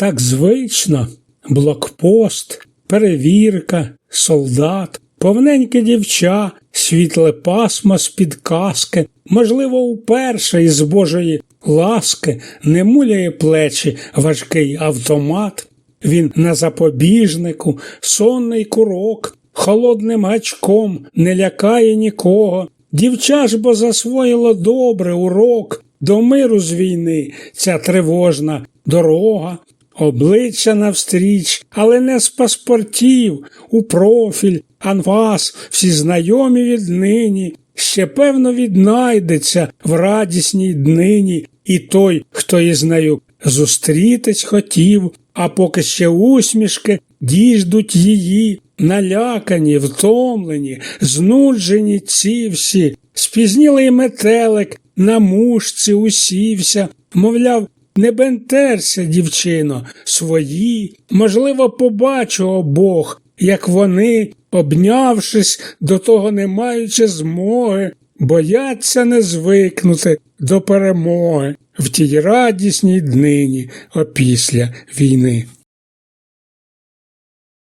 Так звично, блокпост, перевірка, солдат, повненьке дівча, світле пасмо з-під каски, можливо, уперше із Божої ласки не муляє плечі важкий автомат. Він на запобіжнику, сонний курок, холодним гачком не лякає нікого. Дівча ж бо засвоїло добре урок до миру з війни ця тривожна дорога. Обличчя навстріч, але не з паспортів, у профіль, а вас, всі знайомі віднині, ще певно віднайдеться в радісній днині. І той, хто із нею зустрітись хотів, а поки ще усмішки діждуть її, налякані, втомлені, знуджені ці всі, спізнілий метелик на мушці усівся, мовляв, не бентерся, дівчино, свої, можливо, побачу обох, як вони, обнявшись, до того не маючи змоги, бояться не звикнути до перемоги в тій радісній днині опісля війни.